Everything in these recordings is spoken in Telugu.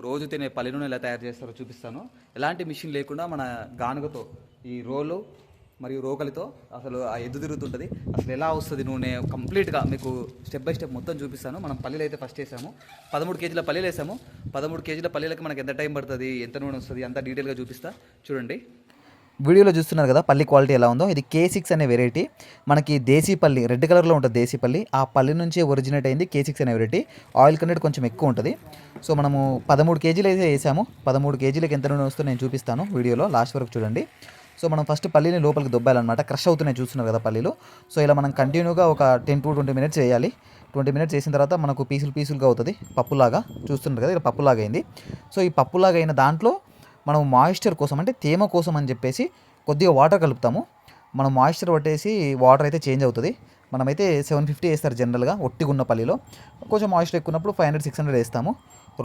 రోజు తినే పల్లి నూనె ఎలా తయారు చేస్తారో చూపిస్తాను. ఎలాంటి మిషన్ లేకుండా మన గానుగతో ఈ రోలు మరియు రోకలితో అసలు ఆ ఎద్దు తిరుగుతుంటుంది. అసలు ఎలా వస్తుంది నూనె కంప్లీట్గా మీకు స్టెప్ బై స్టెప్ మొత్తం చూపిస్తాను. మనం పల్లీలు అయితే ఫస్ట్ వేసాము. పదమూడు కేజీల పల్లీలు వేసాము. పదమూడు కేజీల పల్లీలకి మనకి ఎంత టైం పడుతుంది ఎంత నూనె వస్తుంది అంత డీటెయిల్గా చూపిస్తా. చూడండి. వీడియోలో చూస్తున్నారు కదా పల్లి క్వాలిటీ ఎలా ఉందో. ఇది కే సిక్స్ అనే వెరైటీ మనకి దేశీ పల్లి రెడ్ కలర్లో ఉంటుంది దేశీ పల్లి. ఆ పల్లి నుంచి ఒరిజినేట్ అయింది కే సిక్స్ అనే వెరైటీ ఆయిల్ కంటెంట్ కొంచెం ఎక్కువ ఉంటుంది. సో మనము పదమూడు కేజీలు అయితే వేసాము. పదమూడు కేజీలకు ఎంత నూనె వస్తుందో నేను చూపిస్తాను వీడియోలో. లాస్ట్ వరకు చూడండి. సో మనం ఫస్ట్ పల్లీని లోపలికి దొబ్బాలన్నమాట. క్రష్ అవుతున్నాయి చూస్తున్నారు కదా పల్లీలు. సో ఇలా మనం కంటిన్యూగా ఒక టెన్ టు ట్వంటీ మినిట్స్ చేయాలి ట్వంటీ మినిట్స్ వేసిన తర్వాత మనకు పీసులు పీసులుగా అవుతుంది పప్పులాగా. చూస్తున్నారు కదా ఇలా పప్పులాగా అయింది. సో ఈ పప్పులాగా అయిన దాంట్లో మనం మాయిశ్చర్ కోసం అంటే తేమ కోసం అని చెప్పేసి కొద్దిగా వాటర్ కలుపుతాము. మనం మాయిశ్చర్ పట్టేసి వాటర్ అయితే చేంజ్ అవుతుంది. మనమైతే సెవెన్ ఫిఫ్టీ వేస్తారు జనరల్గా ఒట్టిగున్న పల్లిలో. కొంచెం మాయిశ్చర్ ఎక్కువ ఉన్నప్పుడు ఫైవ్ హండ్రెడ్ సిక్స్ హండ్రెడ్ వేస్తాము.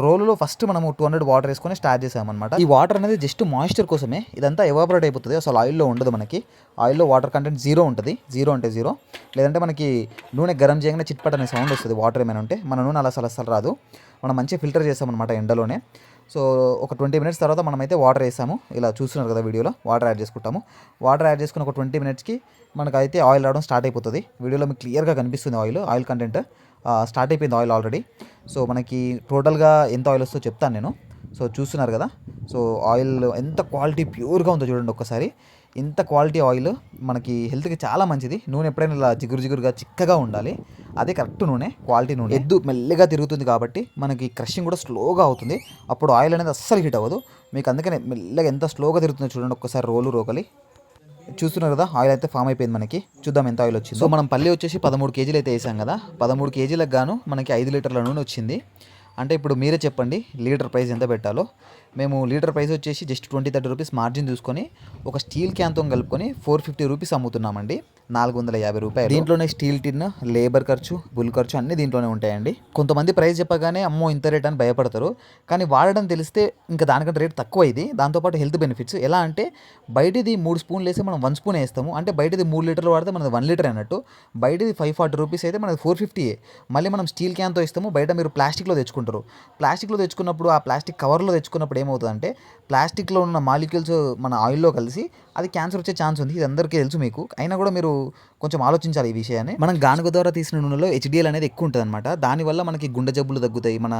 రోలులో ఫస్ట్ మనము టూ హండ్రెడ్ వాటర్ వేసుకొని స్టార్ట్ చేసామన్నమాట. ఈ వాటర్ అనేది జస్ట్ మాయిశ్చర్ కోసమే. ఇదంతా ఎవాబరేట్ అయిపోతుంది. అసలు ఆయిల్లో ఉండదు మనకి. ఆయిల్లో వాటర్ కంటెంట్ జీరో ఉంటుంది. జీరో అంటే జీరో లేదంటే మనకి నూనె గరం చేయగానే చిట్పట్ అనే సౌండ్ వస్తుంది. వాటర్ ఏమైనా ఉంటే మన నూనె అలా అసలు అసలు రాదు. మనం మంచిగా ఫిల్టర్ చేస్తామన్నమాట ఎండలోనే. సో ఒక ట్వంటీ మినిట్స్ తర్వాత మనమైతే వాటర్ వేసాము. ఇలా చూస్తున్నారు కదా వీడియోలో వాటర్ యాడ్ చేసుకుంటాము. వాటర్ యాడ్ చేసుకుని ఒక ట్వంటీ మినిట్స్కి మనకైతే ఆయిల్ రావడం స్టార్ట్ అయిపోతుంది. వీడియోలో మీకు క్లియర్గా కనిపిస్తుంది ఆయిల్ ఆయిల్ కంటెంట్. స్టార్ట్ అయిపోయింది ఆయిల్ ఆల్రెడీ. సో మనకి టోటల్గా ఎంత ఆయిల్ వస్తుందో చెప్తాను నేను. సో చూస్తున్నారు కదా. సో ఆయిల్ ఎంత క్వాలిటీ ప్యూర్గా ఉందో చూడండి ఒక్కసారి. ఇంత క్వాలిటీ ఆయిల్ మనకి హెల్త్కి చాలా మంచిది. నూనె ఎప్పుడైనా ఇలా జిగురు జిగురుగా చిక్కగా ఉండాలి. అదే కరెక్ట్ నూనె క్వాలిటీ నూనె. ఎద్దు మెల్లగా తిరుగుతుంది కాబట్టి మనకి క్రషింగ్ కూడా స్లోగా అవుతుంది. అప్పుడు ఆయిల్ అనేది అస్సలు హీట్ అవ్వదు. మీకు అందుకనే మెల్లగా ఎంత స్లోగా తిరుగుతుందో చూడండి. ఒక్కసారి రోలు రోకలి. చూస్తున్నారు కదా ఆయిల్ అయితే ఫామ్ అయిపోయింది మనకి. చూద్దాం ఎంత ఆయిల్ వచ్చింది. సో మనం పల్లి వచ్చేసి పదమూడు కేజీలు అయితే వేసాం కదా. పదమూడు కేజీలకు గాను మనకి ఐదు లీటర్ల నూనె వచ్చింది. అంటే ఇప్పుడు మీరే చెప్పండి లీటర్ ప్రైస్ ఎంత పెట్టాలో. మేము లీటర్ ప్రైస్ వచ్చేసి just twenty thirty rupees margin చూసుకొని ఒక స్టీల్ క్యాన్తో కలుపుకొని ఫోర్ ఫిఫ్టీ రూపీస్ అమ్ముతున్నామండి. నాలుగు వందల యాభై రూపాయలు. దీంట్లోనే స్టీల్ టిన్ లేబర్ ఖర్చు బుల్ ఖర్చు అన్ని దీంట్లోనే ఉంటాయండి. కొంతమంది ప్రైస్ చెప్పగానే అమ్మో ఇంత రేట్ అని భయపడతారు. కానీ వాడడం తెలిస్తే ఇంకా దానికంటే రేట్ తక్కువ ఇది. దాంతోపాటు హెల్త్ బెనిఫిట్స్. ఎలా అంటే బయటిది మూడు స్పూన్లు వేసి మనం వన్ స్పూన్ వేస్తాము. అంటే బయటది మూడు లీటర్లు వాడితే మనది వన్ లీటర్ అన్నట్టు. బయటది ఫైవ్ ఫార్టీ రూపీస్ అయితే మనది ఫోర్ ఫిఫ్టీయే మళ్ళీ మనం స్టీల్ క్యాన్తో ఇస్తాము బయట మీరు ప్లాస్టిక్లో తెచ్చుకుంటారు. ప్లాస్టిక్లో తెచ్చుకున్నప్పుడు ఆ ప్లాస్టిక్ కవర్లో తెచ్చుకున్నప్పుడు ఏమవుతుందంటే ప్లాస్టిక్లో ఉన్న మాలిక్యూల్స్ మన ఆయిల్లో కలిసి అది క్యాన్సర్ వచ్చే ఛాన్స్ ఉంది ఇది అందరికీ తెలుసు మీకు. అయినా కూడా మీరు కొంచెం ఆలోచించాలి ఈ విషయాన్ని. మనం గానుగ ద్వారా తీసిన నూనెలో హెచ్డిఎల్ అనేది ఎక్కువ ఉంటుంది అనమాట దానివల్ల మనకి గుండె జబ్బులు తగ్గుతాయి మన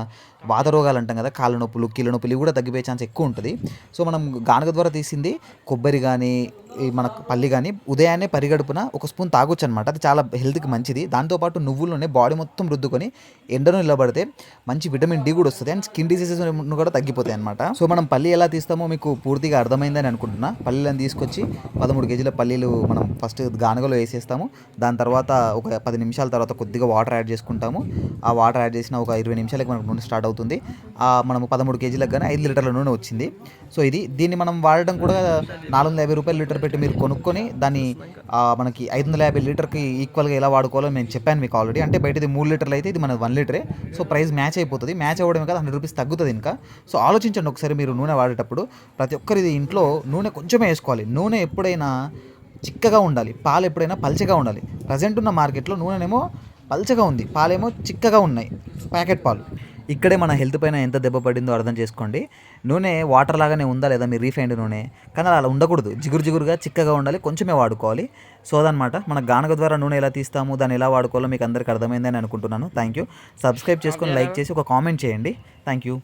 వాత రోగాలు అంటాం కదా కాళ్ళ నొప్పులు కీళ్ళ నొప్పులు కూడా తగ్గిపోయే ఛాన్స్ ఎక్కువ ఉంటుంది. సో మనం గానుగ ద్వారా తీసింది కొబ్బరి కానీ ఈ మన పల్లి కానీ ఉదయాన్నే పరిగడుపున ఒక స్పూన్ తాగొచ్చు అనమాట అది చాలా హెల్త్కి మంచిది. దాంతోపాటు నువ్వుల్లోనే బాడీ మొత్తం రుద్దుకొని ఎండను నిలబడితే మంచి విటమిన్ డి కూడా వస్తుంది అండ్ స్కిన్ డిసీజెస్ కూడా తగ్గిపోతాయి అనమాట సో మనం పల్లి ఎలా తీస్తామో మీకు పూర్తిగా అర్థమైందని అనుకుంటున్నా. పల్లీలను తీసుకొచ్చి పదమూడు కేజీల పల్లీలు మనం ఫస్ట్ గానుగలో వేసేస్తాము. దాని తర్వాత ఒక పది నిమిషాల తర్వాత కొద్దిగా వాటర్ యాడ్ చేసుకుంటాము. ఆ వాటర్ యాడ్ చేసిన ఒక ఇరవై నిమిషాలకి మనకు నూనె స్టార్ట్ అవుతుంది. ఆ మనము పదమూడు కేజీలకు కానీ ఐదు లీటర్ల నూనె వచ్చింది. సో ఇది దీన్ని మనం వాడడం కూడా నాలుగు వందల యాభై రూపాయలు లీటర్ పెట్టి మీరు కొనుక్కొని దాన్ని మనకి ఐదు వందల యాభై లీటర్కి ఈక్వల్గా ఎలా వాడుకోవాలో నేను చెప్పాను మీకు ఆల్రెడీ అంటే బయటది మూడు లీటర్లు అయితే ఇది మన వన్ లీటరే. సో ప్రైస్ మ్యాచ్ అయిపోతుంది. మ్యాచ్ అవ్వడమే కదా హండ్రెడ్ రూపీస్ తగ్గుతుంది ఇంకా. సో ఆలోచించండి ఒకసారి మీరు నూనె వాడేటప్పుడు ప్రతి ఒక్కరిది ఇంట్లో నూనె కొంచెమే వేసుకోవాలి. నూనె ఎప్పుడైనా చిక్కగా ఉండాలి పాలు ఎప్పుడైనా పల్చగా ఉండాలి. ప్రజెంట్ ఉన్న మార్కెట్లో నూనెనేమో పల్చగా ఉంది పాలేమో చిక్కగా ఉన్నాయి ప్యాకెట్ పాలు. ఇక్కడే మన హెల్త్ పైన ఎంత దెబ్బ పడిందో అర్థం చేసుకోండి. నూనె వాటర్ లాగానే ఉందా లేదా మీ రీఫైండ్ నూనె? కానీ అలా ఉండకూడదు. జిగురు జిగురుగా చిక్కగా ఉండాలి కొంచెమే వాడుకోవాలి. సో అదనమాట. మన గానగ ద్వారా నూనె ఎలా తీస్తాము దాన్ని ఎలా వాడుకోవాలో మీకు అందరికీ అర్థమైందని అనుకుంటున్నాను. థ్యాంక్ యూ సబ్స్క్రైబ్ చేసుకొని లైక్ చేసి ఒక కామెంట్ చేయండి. Thank you